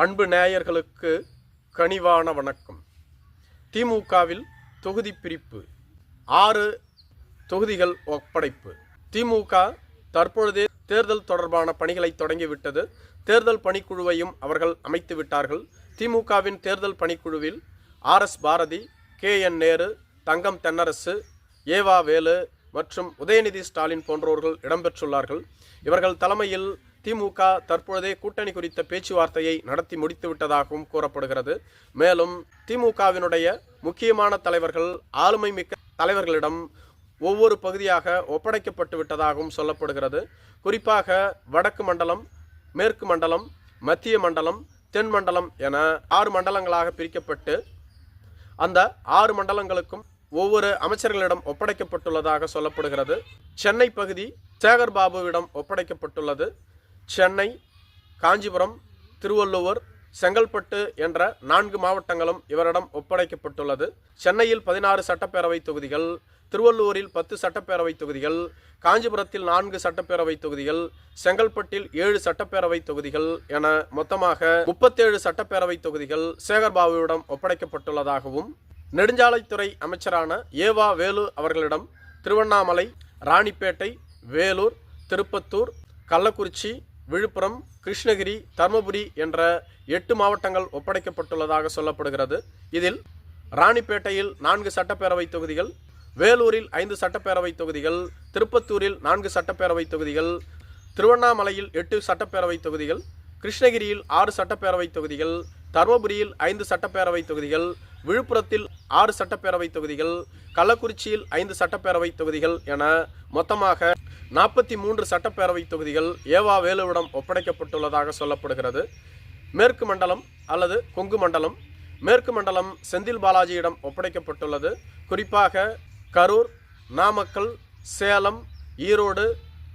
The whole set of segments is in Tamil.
அன்பு நேயர்களுக்கு கனிவான வணக்கம். திமுகவில் தொகுதி பிரிப்பு ஆறு தொகுதிகள் ஒப்படைப்பு. திமுக தற்பொழுதே தேர்தல் தொடர்பான பணிகளை தொடங்கிவிட்டது. தேர்தல் பணிக்குழுவையும் அவர்கள் அமைத்து விட்டார்கள். திமுகவின் தேர்தல் பணிக்குழுவில் R S Bharathi K N Nehru Thangam Thennarasu E V Velu மற்றும் உதயநிதி ஸ்டாலின் போன்றோர்கள் இடம்பெற்றுள்ளார்கள். இவர்கள் தலைமையில் திமுக தற்பொழுதே கூட்டணி குறித்த பேச்சுவார்த்தையை நடத்தி முடித்து விட்டதாகவும் கூறப்படுகிறது. மேலும் திமுகவினுடைய முக்கியமான தலைவர்கள் ஆளுமை மிக்க தலைவர்களிடம் ஒவ்வொரு பகுதியாக ஒப்படைக்கப்பட்டு விட்டதாகவும் சொல்லப்படுகிறது. குறிப்பாக வடக்கு மண்டலம் மேற்கு மண்டலம் மத்திய மண்டலம் தென் மண்டலம் என ஆறு மண்டலங்களாக பிரிக்கப்பட்டு அந்த ஆறு மண்டலங்களுக்கும் ஒவ்வொரு அமைச்சர்களிடம் ஒப்படைக்கப்பட்டுள்ளதாக சொல்லப்படுகிறது. சென்னை பகுதி சேகர் பாபுவிடம் ஒப்படைக்கப்பட்டுள்ளது. சென்னை காஞ்சிபுரம் திருவள்ளுவர் செங்கல்பட்டு என்ற நான்கு மாவட்டங்களும் இவரிடம் ஒப்படைக்கப்பட்டுள்ளது. சென்னையில் பதினாறு சட்டப்பேரவை தொகுதிகள் திருவள்ளூரில் பத்து சட்டப்பேரவை தொகுதிகள் காஞ்சிபுரத்தில் நான்கு சட்டப்பேரவை தொகுதிகள் செங்கல்பட்டில் ஏழு சட்டப்பேரவை தொகுதிகள் என மொத்தமாக முப்பத்தேழு சட்டப்பேரவை தொகுதிகள் சேகர்பாபுவிடம் ஒப்படைக்கப்பட்டுள்ளதாகவும் நெடுஞ்சாலைத்துறை அமைச்சரான ஏவா வேலு அவர்களிடம் திருவண்ணாமலை ராணிப்பேட்டை வேலூர் திருப்பத்தூர் கள்ளக்குறிச்சி விழுப்புரம் கிருஷ்ணகிரி தருமபுரி என்ற எட்டு மாவட்டங்கள் ஒப்படைக்கப்பட்டுள்ளதாக சொல்லப்படுகிறது. இதில் ராணிப்பேட்டையில் நான்கு சட்டப்பேரவை தொகுதிகள் வேலூரில் ஐந்து சட்டப்பேரவை தொகுதிகள் திருப்பத்தூரில் நான்கு சட்டப்பேரவை தொகுதிகள் திருவண்ணாமலையில் எட்டு சட்டப்பேரவை தொகுதிகள் கிருஷ்ணகிரியில் ஆறு சட்டப்பேரவை தொகுதிகள் தருமபுரியில் ஐந்து சட்டப்பேரவை தொகுதிகள் விழுப்புரத்தில் ஆறு சட்டப்பேரவை தொகுதிகள் கள்ளக்குறிச்சியில் ஐந்து சட்டப்பேரவை தொகுதிகள் என மொத்தமாக நாற்பத்தி மூன்று சட்டப்பேரவை தொகுதிகள் ஏவா வேலுவிடம் ஒப்படைக்கப்பட்டுள்ளதாக சொல்லப்படுகிறது. மேற்கு மண்டலம் அல்லது கொங்கு மண்டலம் மேற்கு மண்டலம் செந்தில் பாலாஜியிடம் ஒப்படைக்கப்பட்டுள்ளது. குறிப்பாக கரூர் நாமக்கல் சேலம் ஈரோடு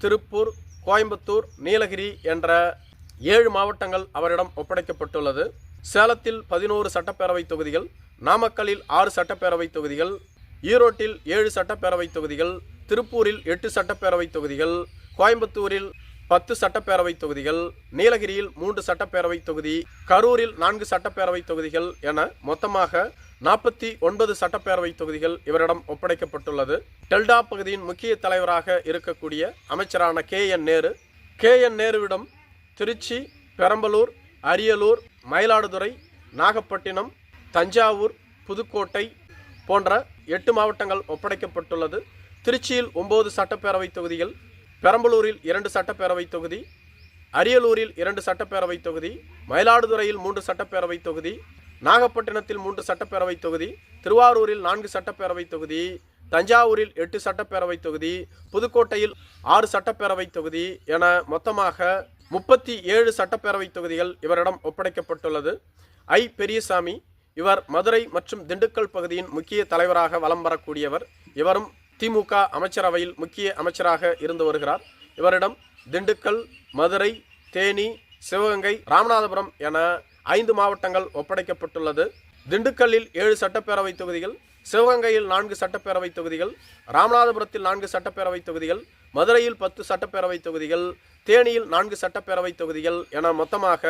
திருப்பூர் கோயம்புத்தூர் நீலகிரி என்ற ஏழு மாவட்டங்கள் அவரிடம் ஒப்படைக்கப்பட்டுள்ளது. சேலத்தில் பதினோரு சட்டப்பேரவை தொகுதிகள் நாமக்கல்லில் ஆறு சட்டப்பேரவை தொகுதிகள் ஈரோட்டில் ஏழு சட்டப்பேரவை தொகுதிகள் திருப்பூரில் எட்டு சட்டப்பேரவை தொகுதிகள் கோயம்புத்தூரில் பத்து சட்டப்பேரவை தொகுதிகள் நீலகிரியில் மூன்று சட்டப்பேரவை தொகுதி கரூரில் நான்கு சட்டப்பேரவை தொகுதிகள் என மொத்தமாக நாற்பத்தி ஒன்பது சட்டப்பேரவை தொகுதிகள் இவரிடம் ஒப்படைக்கப்பட்டுள்ளது. டெல்டா பகுதியின் முக்கிய தலைவராக இருக்கக்கூடிய அமைச்சரான K N Nehru K N நேருவிடம் Tiruchi Perambalur Ariyalur Mayiladuthurai Nagapattinam Thanjavur Pudukkottai போன்ற எட்டு மாவட்டங்கள் ஒப்படைக்கப்பட்டுள்ளது. திருச்சியில் ஒன்பது சட்டப்பேரவை தொகுதிகள் பெரம்பலூரில் இரண்டு சட்டப்பேரவை தொகுதி அரியலூரில் இரண்டு சட்டப்பேரவை தொகுதி மயிலாடுதுறையில் மூன்று சட்டப்பேரவை தொகுதி நாகப்பட்டினத்தில் மூன்று சட்டப்பேரவை தொகுதி திருவாரூரில் நான்கு சட்டப்பேரவை தொகுதி தஞ்சாவூரில் எட்டு சட்டப்பேரவை தொகுதி புதுக்கோட்டையில் ஆறு சட்டப்பேரவை தொகுதி என மொத்தமாக முப்பத்தி ஏழு சட்டப்பேரவை தொகுதிகள் இவரிடம் ஒப்படைக்கப்பட்டுள்ளது. ஐ. பெரியசாமி இவர் மதுரை மற்றும் திண்டுக்கல் பகுதியின் முக்கிய தலைவராக வலம் வரக்கூடியவர். இவரும் திமுக அமைச்சரவையில் முக்கிய அமைச்சராக இருந்து வருகிறார். இவரிடம் திண்டுக்கல் மதுரை தேனி சிவகங்கை ராமநாதபுரம் என ஐந்து மாவட்டங்கள் ஒப்படைக்கப்பட்டுள்ளது. திண்டுக்கல்லில் ஏழு சட்டப்பேரவை தொகுதிகள் சிவகங்கையில் நான்கு சட்டப்பேரவை தொகுதிகள் ராமநாதபுரத்தில் நான்கு சட்டப்பேரவை தொகுதிகள் மதுரையில் பத்து சட்டப்பேரவை தொகுதிகள் தேனியில் நான்கு சட்டப்பேரவை தொகுதிகள் என மொத்தமாக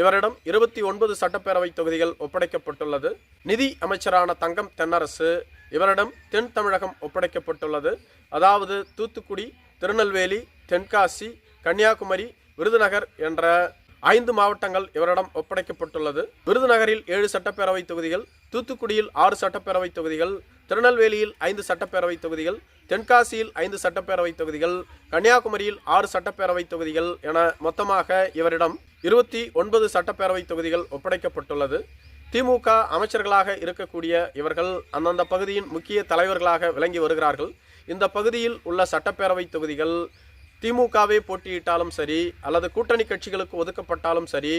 இவரிடம் இருபத்தி ஒன்பது சட்டப்பேரவை தொகுதிகள் ஒப்படைக்கப்பட்டுள்ளது. நிதி அமைச்சரான தங்கம் தென்னரசு இவரிடம் தென் தமிழகம் ஒப்படைக்கப்பட்டுள்ளது. அதாவது தூத்துக்குடி திருநெல்வேலி தென்காசி கன்னியாகுமரி விருதுநகர் என்ற ஐந்து மாவட்டங்கள் இவரிடம் ஒப்படைக்கப்பட்டுள்ளது. விருதுநகரில் ஏழு சட்டப்பேரவை தொகுதிகள் தூத்துக்குடியில் ஆறு சட்டப்பேரவை தொகுதிகள் திருநெல்வேலியில் ஐந்து சட்டப்பேரவை தொகுதிகள் தென்காசியில் ஐந்து சட்டப்பேரவை தொகுதிகள் கன்னியாகுமரியில் ஆறு சட்டப்பேரவை தொகுதிகள் என மொத்தமாக இவரிடம் இருபத்தி ஒன்பது சட்டப்பேரவை தொகுதிகள் ஒப்படைக்கப்பட்டுள்ளது. திமுக அமைச்சர்களாக இருக்கக்கூடிய இவர்கள் அந்தந்த பகுதியின் முக்கிய தலைவர்களாக விளங்கி வருகிறார்கள். இந்த பகுதியில் உள்ள சட்டப்பேரவை தொகுதிகள் திமுகவே போட்டியிட்டாலும் சரி அல்லது கூட்டணி கட்சிகளுக்கு ஒதுக்கப்பட்டாலும் சரி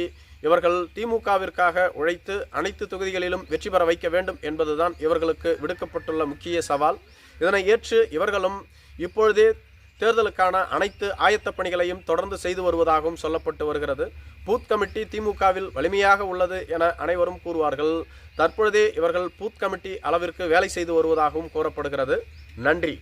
இவர்கள் திமுகவிற்காக உழைத்து அனைத்து தொகுதிகளிலும் வெற்றி பெற வைக்க வேண்டும் என்பதுதான் இவர்களுக்கு விடுக்கப்பட்டுள்ள முக்கிய சவால். இதனை ஏற்று இவர்களும் இப்பொழுதே தேர்தலுக்கான அனைத்து ஆயத்த பணிகளையும் தொடர்ந்து செய்து வருவதாகவும் சொல்லப்பட்டு வருகிறது. பூத் கமிட்டி திமுகவில் வலிமையாக உள்ளது என அனைவரும் கூறுவார்கள். தற்பொழுதே இவர்கள் பூத் கமிட்டி அளவிற்கு வேலை செய்து வருவதாகவும் கூறப்படுகிறது. நன்றி.